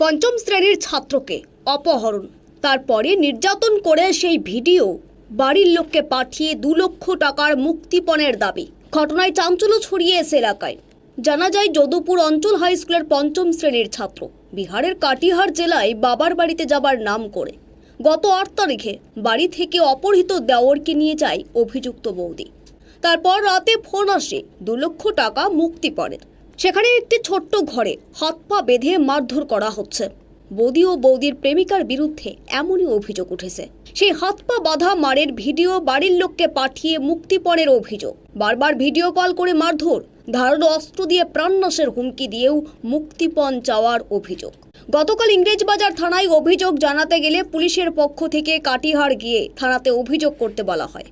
পঞ্চম শ্রেণির ছাত্রকে অপহরণ। তারপরে নির্যাতন করে সেই ভিডিও বাড়ির লোককে পাঠিয়ে দু লক্ষ টাকার মুক্তিপণের দাবি। ঘটনায় চাঞ্চল্য ছড়িয়েছে এলাকায়। জানা যায়, যদুপুর অঞ্চল হাই স্কুলের পঞ্চম শ্রেণির ছাত্র। বিহারের কাটিহার জেলায় বাবার বাড়িতে যাবার নাম করে। গত আট তারিখে বাড়ি থেকে অপহৃত দেওরকে নিয়ে যায় অভিযুক্ত বৌদি। তারপর রাতে ফোন আসে, দু লক্ষ টাকা মুক্তিপণের সেখানে একটি ছোট্ট ঘরে হাত পা বেঁধে মারধর করা হচ্ছে। বৌদি ও বৌদির প্রেমিকার বিরুদ্ধে এমনই অভিযোগ উঠেছে। সেই হাত পা বাঁধা মারের ভিডিও বাড়ির লোককে পাঠিয়ে মুক্তিপণের অভিযোগ। বারবার ভিডিও কল করে মারধর, ধারালো অস্ত্র দিয়ে প্রাণনাশের হুমকি দিয়েও মুক্তিপণ চাওয়ার অভিযোগ। গতকাল ইংরেজবাজার থানায় অভিযোগ জানাতে গেলে পুলিশের পক্ষ থেকে কাটিহার গিয়ে থানাতে অভিযোগ করতে বলা হয়।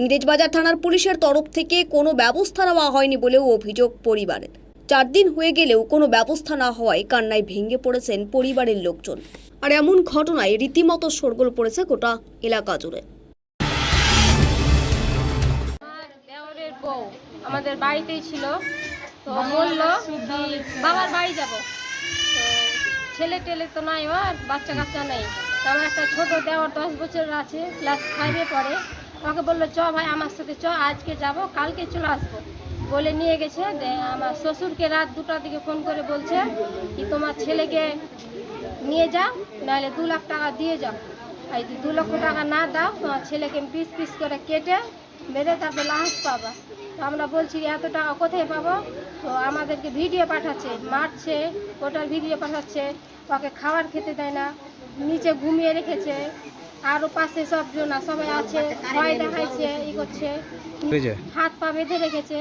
ইংরেজবাজার থানার পুলিশের তরফ থেকে কোনো ব্যবস্থা নেওয়া হয়নি বলেও অভিযোগ পরিবারের। চার দিন হয়ে গেলেও কোনো ব্যবস্থা না হওয়ায় কান্নায় ভেঙে পড়েছেন পরিবারের লোকজন। আর এমন ঘটনায় রীতিমতো শোরগোল পড়েছে গোটা এলাকা জুড়ে। আমাদের বাড়িতেই ছিল। তো বলল বাবার বাড়ি যাব। তো ছেলে টেলে তো নাই আর বাচ্চা কাচ্চা নেই। তো আমার একটা ছোট দেওয়ার দশ বছরের আছে ক্লাস ফাইভে পড়ে। আমাকে বলল, চ ভাই, আমার সাথে চ, আজকে যাব, কালকে চলে আসব। বলে নিয়ে গেছে আমার শ্বশুরকে রাত দুটার দিকে ফোন করে বলছে কি, তোমার ছেলেকে নিয়ে যাও, নাহলে দু লাখ টাকা দিয়ে যাও। আর যদি দু লক্ষ টাকা না দাও, তোমার ছেলেকে পিস পিস করে কেটে মেরে তারপর লাশ পাবা। তো আমরা বলছি, এত টাকা কোথায় পাবো? তো আমাদেরকে ভিডিও পাঠাচ্ছে, মারছে, ওটার ভিডিও পাঠাচ্ছে, ওকে খাবার খেতে দেয় না, নিচে ঘুমিয়ে রেখেছে। আরও পাশে সবজন সবাই আছে ভয় দেখাইছে ই করছে। হাত পা বেঁধে রেখেছে।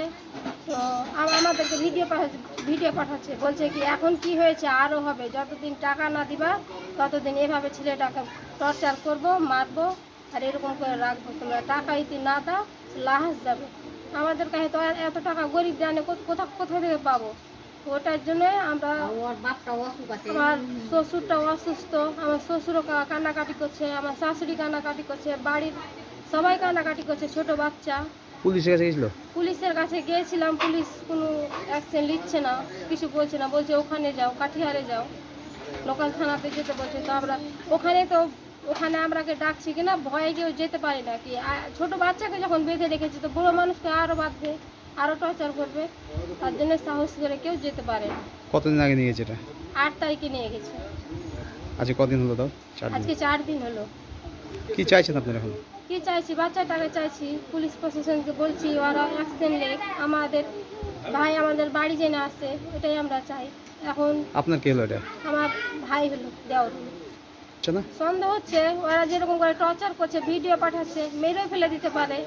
তো আম- আমাদেরকে ভিডিও পাঠাচ্ছে ভিডিও পাঠাচ্ছে বলছে কি এখন কি হয়েছে? আরও হবে। যতদিন টাকা না দিবা ততদিন এভাবে ছেলেটাকে টর্চার করব মারবো আর এরকম করে রাখব। তোমরা টাকা যদি না দাও লাশ যাবে। আমাদের কাছে তো এত টাকা গরিব জানে কোথা কোথা থেকে পাবো? ওটার জন্য আমরা আমার শ্বশুরটা অসুস্থ আমার শ্বশুরও কা- কান্নাকাটি করছে আমার শাশুড়ি কান্নাকাটি করছে বাড়ির সবাই কান্নাকাটি করছে ছোট বাচ্চা। পুলিশের কাছে গেছিল? পুলিশের কাছে গিয়েছিলাম পুলিশ কোনো অ্যাকশন নিচ্ছে না কিছু বলছে না বলছে ওখানে যাও কাঠিয়ারে যাও লোকাল থানাতে যেতে বলছে তো আমরা ওখানে তো ওখানে আমরাকে ডাকছি কিনা ভয়ে কেউ যেতে পারি না কি। ছোট বাচ্চাকে যখন বেঁধে রেখেছি তো বুড়ো মানুষকে আরও বাঁধবে। আরও টর্চার করবে তার জন্য সাহস করে কেউ যেতে পারে না। কতদিন আগে নিয়ে গেছে এটা? আট তারিখে নিয়ে গেছে। আজকে কদিন হলো তাও? চার দিন। আজকে চার দিন হলো। কি চাইছেন আপনারা এখন? কি চাইছি? বাচ্চাটাকে চাইছি। পুলিশ প্রশাসনকে বলছি ওরা অ্যাকশন লেখ আমাদের ভাই আমাদের বাড়ি জেনে আসে এটাই আমরা চাই। এখন আপনার কে হলো এটা? আমার ভাই হলো দেওয়ার হলো আচ্ছা সন্দেহ হচ্ছে ওরা যেরকম করে টর্চার করছে ভিডিও পাঠাচ্ছে মেরে ফেলে দিতে পারে।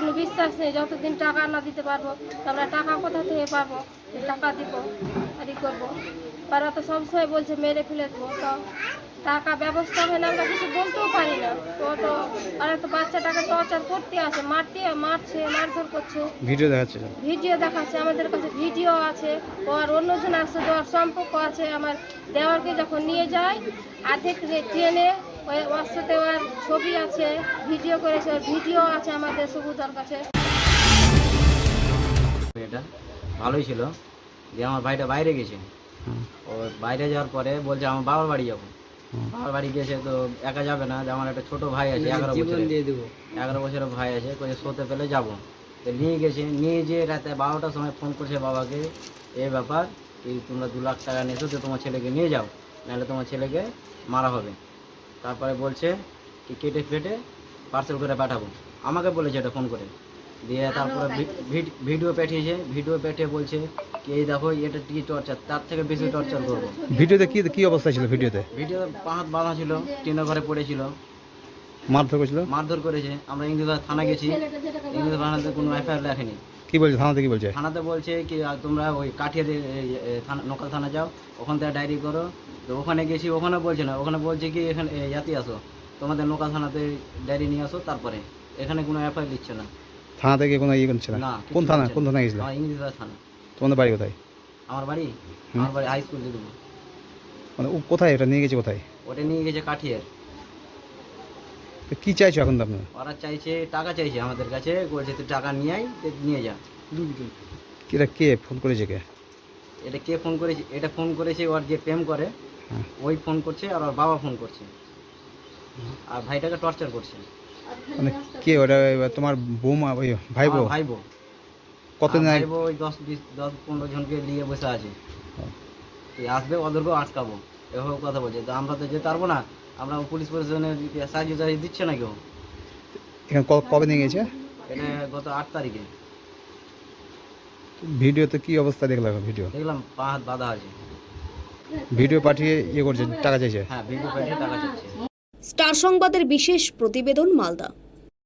কোনো বিশ্বাস নেই যতদিন টাকা না দিতে পারব আমরা টাকা কোথা থেকে পাবো? টাকা দিব আর ই করব। ওরা তো সবসময় বলছে মেরে ফেলে দেবো। তো টাকা ব্যবস্থা হয় না আমরা কিছু বলতেও পারি না। তো তো ওরা তো বাচ্চাটাকে টর্চার করতে আসে মারতে মারছে মারধর করছে। ভিডিও দেখাচ্ছে ভিডিও দেখাচ্ছে আমাদের কাছে ভিডিও আছে। ও ওর অন্যজনের সাথে ওর সম্পর্ক আছে। আমার দেওয়ারকে যখন নিয়ে যায় আর্ধেক ট্রেনে ওই সাথে ছবি আছে ভিডিও করেছে ওর ভিডিও আছে আমাদের সবুদার কাছে। এটা ভালোই ছিল যে আমার ভাইটা বাইরে গেছে। ও বাইরে যাওয়ার পরে বলছে আমার বাবার বাড়ি যাব। বাবার বাড়ি গেছে তো একা যাবে না যে আমার একটা ছোট ভাই আছে এগারো বছরের। এগারো বছরের ভাই আছে কয়ে শোতে পেলে যাব। তো নিয়ে গেছে নিয়ে যেয়ে রাতে বারোটার সময় ফোন করছে বাবাকে এ ব্যাপার কি তোমরা দু লাখ টাকা নিয়েছো তো তোমার ছেলেকে নিয়ে যাও নাহলে তোমার ছেলেকে মারা হবে। তারপরে বলছে কি কেটে ফেটে পার্সেল করে পাঠাবো। আমাকে বলেছে এটা ফোন করে। দিয়ে তারপরে ভিডিও পাঠিয়েছে। ভিডিও পাঠিয়ে বলছে কি এই দেখো এটা কি টর্চার তার থেকে বেশি টর্চার করব। ভিডিওতে কি কি অবস্থা ছিল ভিডিওতে ভিডিও পাহাত বাঁধা ছিল টিনের ঘরে পড়েছিল। মারধর করেছিল? মারধর করেছে। আমরা ইংরেজ থানা গেছি। ইংরেজ থানাতে কোনো এফআইআর লেখেনি। কি বলছে? থানাতে কি বলছে? থানাতে বলছে কি তোমরা ওই কাঠিয়ার থানা নকাল থানা যাও। ওখান থেকে ডায়েরি করো। তো ওখানে গেছি ওখানে বলছে না ওখানে বলছে কি এখানে ইয়াতে আসো। তোমাদের নকাল থানাতে ডায়েরি নিয়ে আসো তারপরে। এখানে কোনো এফআইআর দিচ্ছে না। থানা থেকে কোনো ইয়ে করছে না? কোন থানা কোন না। থানা গেছিল? আমার ইংরেজ থানা তোমাদের বাড়ি কোথায়? আমার বাড়ি? আমার বাড়ি হাই স্কুল দিয়ে দেবো মানে ও কোথায়? এটা নিয়ে গেছে কোথায়? ওটা নিয়ে গেছে কাঠিয়ার। তো কী চাইছো এখন আপনার? ওরা চাইছে টাকা চাইছে আমাদের কাছে। বলছে তুই টাকা নিয়ে আয় নিয়ে যা। এটা কে? ফোন করেছে কে? এটা কে ফোন করেছে এটা ফোন করেছে ওর যে প্রেম করে হ্যাঁ। ওই ফোন করছে আর ওর বাবা ফোন করছে। আর ভাইটাকে টর্চার করছে। মানে কে ওটা তোমার বৌমা ওই ভাই বউ ভাই বউ আগে? ভাই বউ ওই দশ বিশ দশ পনেরো জনকে নিয়ে বসে আছে। হ্যাঁ। তুই আসবে ওদেরকেও আটকাবো। এভাবে কথা বলছে। তো আমরা তো যেতে পারব না। আমরা পুলিশ প্রশাসনের সাহায্য টাহায্য দিচ্ছে না কেউ এখানে কবে নিয়ে গেছে? এটা গত আট তারিখে। ভিডিওতে কি অবস্থা দেখলাম ভিডিও? দেখলাম পা হাত বাঁধা আছে। ভিডিও পাঠিয়ে ইয়ে করছে টাকা চাইছে? হ্যাঁ ভিডিও পাঠিয়ে টাকা চাইছে। স্টার সংবাদের বিশেষ প্রতিবেদন মালদা।